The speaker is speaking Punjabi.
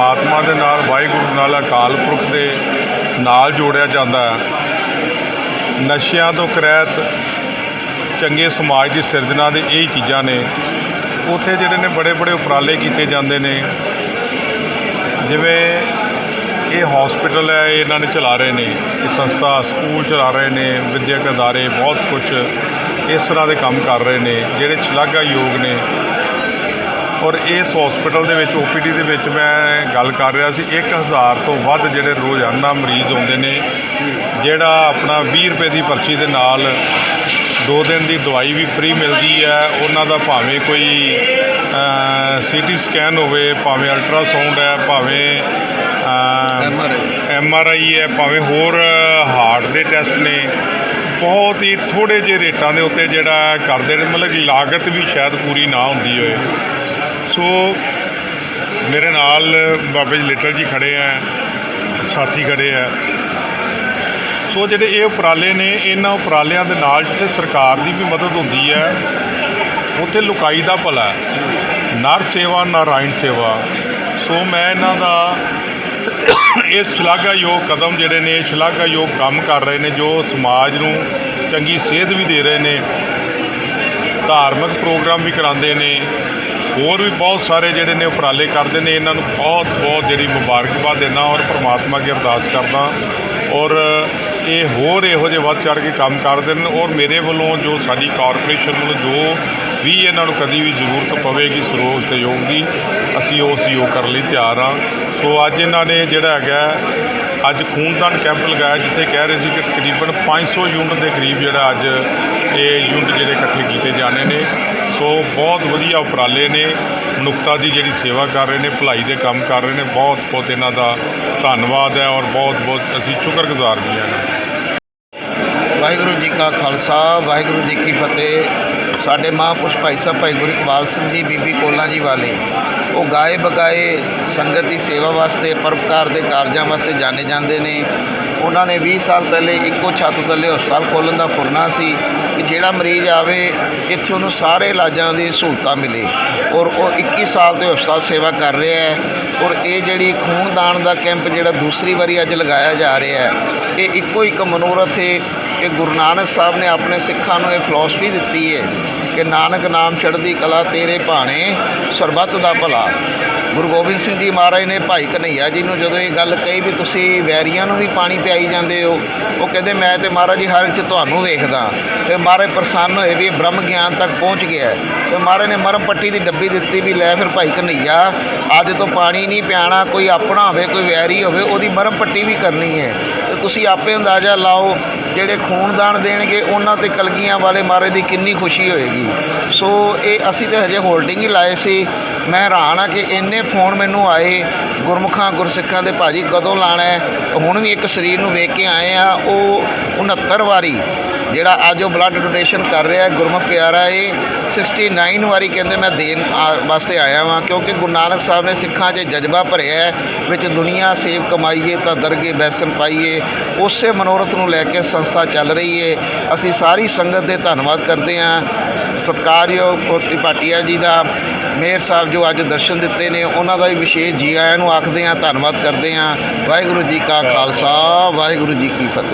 ਪਰਮਾਤਮਾ ਦੇ ਨਾਲ, ਵਾਹਿਗੁਰੂ ਨਾਲ, ਅਕਾਲ ਪੁਰਖ ਦੇ ਨਾਲ ਜੋੜਿਆ ਜਾਂਦਾ ਹੈ। ਨਸ਼ਿਆਂ ਤੋਂ ਕਰੈਤ ਚੰਗੇ ਸਮਾਜ ਦੀ ਸਿਰਜਣਾ ਦੇ ਇਹ ਚੀਜ਼ਾਂ ਨੇ। ਉੱਥੇ ਜਿਹੜੇ ਨੇ ਬੜੇ ਬੜੇ ਉਪਰਾਲੇ ਕੀਤੇ ਜਾਂਦੇ ਨੇ। ਜਿਵੇਂ ਇਹ ਹਸਪੀਟਲ ਹੈ, ਇਹਨਾਂ ਨੇ ਚਲਾ ਰਹੇ ਨੇ। ਇਹ ਸੰਸਥਾ ਸਕੂਲ ਚਲਾ ਰਹੇ ਨੇ, ਵਿਦਿਅਕ ਅਦਾਰੇ, ਬਹੁਤ ਕੁਝ ਇਸ ਤਰ੍ਹਾਂ ਦੇ ਕੰਮ ਕਰ ਰਹੇ ਨੇ, ਜਿਹੜੇ ਸ਼ਲਾਘਾਯੋਗ ਨੇ। ਔਰ ਇਸ ਹਸਪੀਟਲ ਦੇ ਵਿੱਚ ਓਪੀਡੀ ਦੇ ਵਿੱਚ ਮੈਂ ਗੱਲ ਕਰ ਰਿਹਾ ਸੀ 1000 ਤੋਂ ਵੱਧ ਜਿਹੜੇ ਰੋਜ਼ਾਨਾ ਮਰੀਜ਼ ਆਉਂਦੇ ਨੇ, ਜਿਹੜਾ ਆਪਣਾ 20 ਰੁਪਏ ਦੀ ਪਰਚੀ ਦੇ ਨਾਲ ਦੋ ਦਿਨ ਦੀ ਦਵਾਈ ਵੀ ਫ੍ਰੀ ਮਿਲਦੀ ਹੈ, ਉਹਨਾਂ ਦਾ ਭਾਵੇਂ ਕੋਈ ਸੀਟੀ ਸਕੈਨ ਹੋਵੇ, ਭਾਵੇਂ ਅਲਟਰਾਸਾਊਂਡ ਹੈ, ਭਾਵੇਂ ਐਮ ਆਰ ਆਈ ਹੈ, ਭਾਵੇਂ ਹੋਰ ਹਾਰਟ ਦੇ ਟੈਸਟ ਨੇ, ਬਹੁਤ ਹੀ ਥੋੜੇ ਜਿਹੇ ਰੇਟਾਂ ਦੇ ਉੱਤੇ ਜਿਹੜਾ ਕਰਦੇ ਨੇ, ਮਤਲਬ ਲਾਗਤ ਵੀ ਸ਼ਾਇਦ ਪੂਰੀ ਨਾ ਹੁੰਦੀ ਹੋਏ। ਸੋ ਮੇਰੇ ਨਾਲ ਬਾਬਾ ਜੀ ਲਿਟਲ ਜੀ ਖੜੇ ਆ, ਸਾਥੀ ਖੜੇ ਆ। ਸੋ ਜਿਹੜੇ ਇਹ ਉਪਰਾਲੇ ਨੇ, ਇਹਨਾਂ ਉਪਰਾਲਿਆਂ ਦੇ ਨਾਲ ਜਿੱਥੇ ਸਰਕਾਰ ਦੀ ਵੀ ਮਦਦ ਹੁੰਦੀ ਹੈ, ਉੱਥੇ ਲੁਕਾਈ ਦਾ ਭਲਾ ਨਰ ਸੇਵਾ ਨਾਰਾਇਣ ਸੇਵਾ। ਸੋ ਮੈਂ ਇਹਨਾਂ ਦਾ ਇਸ ਸ਼ਲਾਘਾਯੋਗ ਕਦਮ ਜਿਹੜੇ ਨੇ, ਸ਼ਲਾਘਾਯੋਗ ਕੰਮ ਕਰ ਰਹੇ ਨੇ, ਜੋ ਸਮਾਜ ਨੂੰ ਚੰਗੀ ਸੇਧ ਵੀ ਦੇ ਰਹੇ ਨੇ, ਧਾਰਮਿਕ ਪ੍ਰੋਗਰਾਮ ਵੀ ਕਰਾਉਂਦੇ ਨੇ ਹੋਰ ਵੀ ਬਹੁਤ ਸਾਰੇ ਜਿਹੜੇ ਨੇ ਉਪਰਾਲੇ ਕਰਦੇ ਨੇ, ਇਹਨਾਂ ਨੂੰ ਬਹੁਤ ਬਹੁਤ ਜਿਹੜੀ ਮੁਬਾਰਕਬਾਦ ਦੇਣਾ ਔਰ ਪ੍ਰਮਾਤਮਾ ਅੱਗੇ ਅਰਦਾਸ ਕਰਦਾ। ਔਰ ਇਹ ਹੋਰ ਇਹੋ ਜਿਹੇ ਵੱਧ ਚੜ ਕੇ ਕੰਮ ਕਰਦੇ ਨੇ ਔਰ ਮੇਰੇ ਵੱਲੋਂ ਜੋ ਸਾਡੀ ਕਾਰਪੋਰੇਸ਼ਨ ਵੱਲੋਂ ਜੋ ਵੀ ਇਹਨਾਂ ਨੂੰ ਕਦੀ ਵੀ ਜ਼ਰੂਰਤ ਪਵੇਗੀ ਸਰੋਤ ਸਹਿਯੋਗ ਦੀ, ਅਸੀਂ ਉਹ ਸਹਿਯੋਗ ਕਰਨ ਲਈ ਤਿਆਰ ਹਾਂ। ਸੋ ਅੱਜ ਇਹਨਾਂ ਨੇ ਜਿਹੜਾ ਹੈਗਾ, ਅੱਜ ਖੂਨਦਾਨ ਕੈਂਪ ਲਗਾਇਆ ਜਿੱਥੇ ਕਹਿ ਰਹੇ ਸੀ ਕਿ ਤਕਰੀਬਨ 500 ਯੂਨਿਟ ਦੇ ਕਰੀਬ ਜਿਹੜਾ ਅੱਜ ਇਹ ਯੂਨਿਟ ਜਿਹੜੇ ਇਕੱਠੇ ਕੀਤੇ ਜਾਣੇ ਨੇ। ਸੋ ਬਹੁਤ ਵਧੀਆ ਉਪਰਾਲੇ ਨੇ। ਮਨੁੱਖਤਾ ਦੀ ਜਿਹੜੀ ਸੇਵਾ ਕਰ ਰਹੇ ਨੇ, ਭਲਾਈ ਦੇ ਕੰਮ ਕਰ ਰਹੇ ਨੇ ਬਹੁਤ ਬਹੁਤ ਇਹਨਾਂ ਦਾ ਧੰਨਵਾਦ ਹੈ ਔਰ ਬਹੁਤ ਬਹੁਤ ਅਸੀਂ ਸ਼ੁਕਰਗੁਜ਼ਾਰ ਵੀ ਹਾਂ। ਵਾਹਿਗੁਰੂ ਜੀ ਕਾ ਖਾਲਸਾ, ਵਾਹਿਗੁਰੂ ਜੀ ਕੀ ਫਤਿਹ। ਸਾਡੇ ਮਹਾਂਪੁਰਸ਼ ਭਾਈ ਸਾਹਿਬ, ਭਾਈ ਗੁਰੂ ਇਕਬਾਲ ਸਿੰਘ ਜੀ, ਬੀਬੀ ਕੋਲਾਂ ਜੀ ਵਾਲੇ, ਉਹ ਗਾਏ ਬਗਾਏ ਸੰਗਤ ਦੀ ਸੇਵਾ ਵਾਸਤੇ ਪਰਪਕਾਰ ਦੇ ਕਾਰਜਾਂ ਵਾਸਤੇ ਜਾਣੇ ਜਾਂਦੇ ਨੇ। ਉਹਨਾਂ ਨੇ 20 ਸਾਲ ਪਹਿਲੇ ਇੱਕੋ ਛੱਤ ਥੱਲੇ ਹਸਪਤਾਲ ਖੋਲ੍ਹਣ ਦਾ ਫੁਰਨਾ ਸੀ। ਕਿ ਜਿਹੜਾ ਮਰੀਜ਼ ਆਵੇ ਇੱਥੇ ਉਹਨੂੰ ਸਾਰੇ ਇਲਾਜਾਂ ਦੀ ਸਹੂਲਤਾਂ ਮਿਲੇ। ਔਰ ਉਹ 21 ਸਾਲ ਤੋਂ ਹਸਪਤਾਲ ਸੇਵਾ ਕਰ ਰਿਹਾ ਹੈ। ਔਰ ਇਹ ਜਿਹੜੀ ਖੂਨਦਾਨ ਦਾ ਕੈਂਪ ਜਿਹੜਾ ਦੂਸਰੀ ਵਾਰੀ ਅੱਜ ਲਗਾਇਆ ਜਾ ਰਿਹਾ ਹੈ, ਇਹ ਇੱਕੋ ਇੱਕ ਮਨੋਰਥ ਹੈ ਕਿ ਗੁਰੂ ਨਾਨਕ ਸਾਹਿਬ ਨੇ ਆਪਣੇ ਸਿੱਖਾਂ ਨੂੰ ਇਹ ਫਿਲਾਸਫੀ ਦਿੱਤੀ ਹੈ ਕਿ ਨਾਨਕ ਨਾਮ ਚੜ੍ਹਦੀ ਕਲਾ ਤੇਰੇ ਭਾਣੇ ਸਰਬੱਤ ਦਾ ਭਲਾ। ਗੁਰੂ ਗੋਬਿੰਦ ਸਿੰਘ ਜੀ ਮਹਾਰਾਜ ਨੇ ਭਾਈ ਕਨਈਆ ਜੀ ਨੂੰ ਜਦੋਂ ਇਹ ਗੱਲ ਕਹੀ ਵੀ ਤੁਸੀਂ ਵੈਰੀਆਂ ਨੂੰ ਵੀ ਪਾਣੀ ਪਿਆਈ ਜਾਂਦੇ ਹੋ, ਉਹ ਕਹਿੰਦੇ ਮੈਂ ਤੇ ਮਹਾਰਾਜ ਜੀ ਹਰ ਇੱਕ 'ਚ ਤੁਹਾਨੂੰ ਵੇਖਦਾ ਤੇ ਮਹਾਰਾਜ ਪ੍ਰਸੰਨ ਹੋਏ ਵੀ ਬ੍ਰਹਮ ਗਿਆਨ ਤੱਕ ਪਹੁੰਚ ਗਿਆ ਹੈ। ਤੇ ਮਹਾਰਾਜ ਨੇ ਮਰਮ ਪੱਟੀ ਦੀ ਡੱਬੀ ਦਿੱਤੀ ਵੀ ਲੈ ਫਿਰ ਭਾਈ ਕਨਈਆ ਅੱਜ ਤੋਂ ਪਾਣੀ ਨਹੀਂ ਪਿਆਣਾ, ਕੋਈ ਆਪਣਾ ਹੋਵੇ, ਕੋਈ ਵੈਰੀ ਹੋਵੇ, ਉਹਦੀ ਮਰਮ ਪੱਟੀ ਵੀ ਕਰਨੀ ਹੈ ਤੁਸੀਂ ਆਪੇ ਅੰਦਾਜ਼ਾ ਲਾਓ, ਜਿਹੜੇ ਖੂਨਦਾਨ ਦੇਣਗੇ, ਉਹਨਾਂ ਤੇ ਕਲਗੀਆਂ ਵਾਲੇ ਮਾਰੇ ਦੀ ਕਿੰਨੀ ਖੁਸ਼ੀ ਹੋਏਗੀ। ਸੋ ਇਹ ਅਸੀਂ ਤੇ ਹਜੇ ਹੋਲਡਿੰਗ ਹੀ ਲਾਏ ਸੀ। ਮੈਂ ਹੈਰਾਨ ਆ ਕਿ ਇੰਨੇ ਫੋਨ ਮੈਨੂੰ ਆਏ, ਗੁਰਮੁਖਾਂ, ਗੁਰਸਿੱਖਾਂ ਦੇ ਭਾਜੀ ਕਦੋਂ ਲਾਣਾ ਹੁਣ ਵੀ ਇੱਕ ਸਰੀਰ ਨੂੰ ਵੇਖ ਕੇ ਆਏ ਆ, ਉਹ 69 ਵਾਰੀ ਜਿਹੜਾ ਅੱਜ ਉਹ ਬਲੱਡ ਡੋਨੇਸ਼ਨ ਕਰ ਰਿਹਾ ਹੈ, ਗੁਰਮੁਖ ਪਿਆਰਾ ਇਹ 69 ਵਾਰੀ ਕਹਿੰਦੇ ਮੈਂ ਦੇਣ ਆ- ਵਾਸਤੇ ਆਇਆ ਵਾਂ, ਕਿਉਂਕਿ ਗੁਰੂ ਨਾਨਕ ਸਾਹਿਬ ਨੇ ਸਿੱਖਾਂ 'ਚ ਜਜ਼ਬਾ ਭਰਿਆ ਹੈ, ਵਿੱਚ ਦੁਨੀਆ ਸੇਵ ਕਮਾਈਏ ਤਾਂ ਦਰਗੇ ਬੈਸਨ ਪਾਈਏ, ਉਸੇ ਮਨੋਰਥ ਨੂੰ ਲੈ ਕੇ ਸੰਸਥਾ ਚੱਲ ਰਹੀ ਹੈ। ਅਸੀਂ ਸਾਰੀ ਸੰਗਤ ਦੇ ਧੰਨਵਾਦ ਕਰਦੇ ਹਾਂ। ਸਤਿਕਾਰਯੋਗ ਪੋਤੀ ਭਾਟੀਆ ਜੀ ਦਾ, ਮੇਅਰ ਸਾਹਿਬ ਜੋ ਅੱਜ ਦਰਸ਼ਨ ਦਿੱਤੇ ਨੇ, ਉਹਨਾਂ ਦਾ ਵੀ ਵਿਸ਼ੇਸ਼ ਜੀ ਆਇਆਂ ਨੂੰ ਆਖਦੇ ਹਾਂ, ਧੰਨਵਾਦ ਕਰਦੇ ਹਾਂ। ਵਾਹਿਗੁਰੂ ਜੀ ਕਾ ਖਾਲਸਾ, ਵਾਹਿਗੁਰੂ ਜੀ ਕੀ ਫਤਿਹ।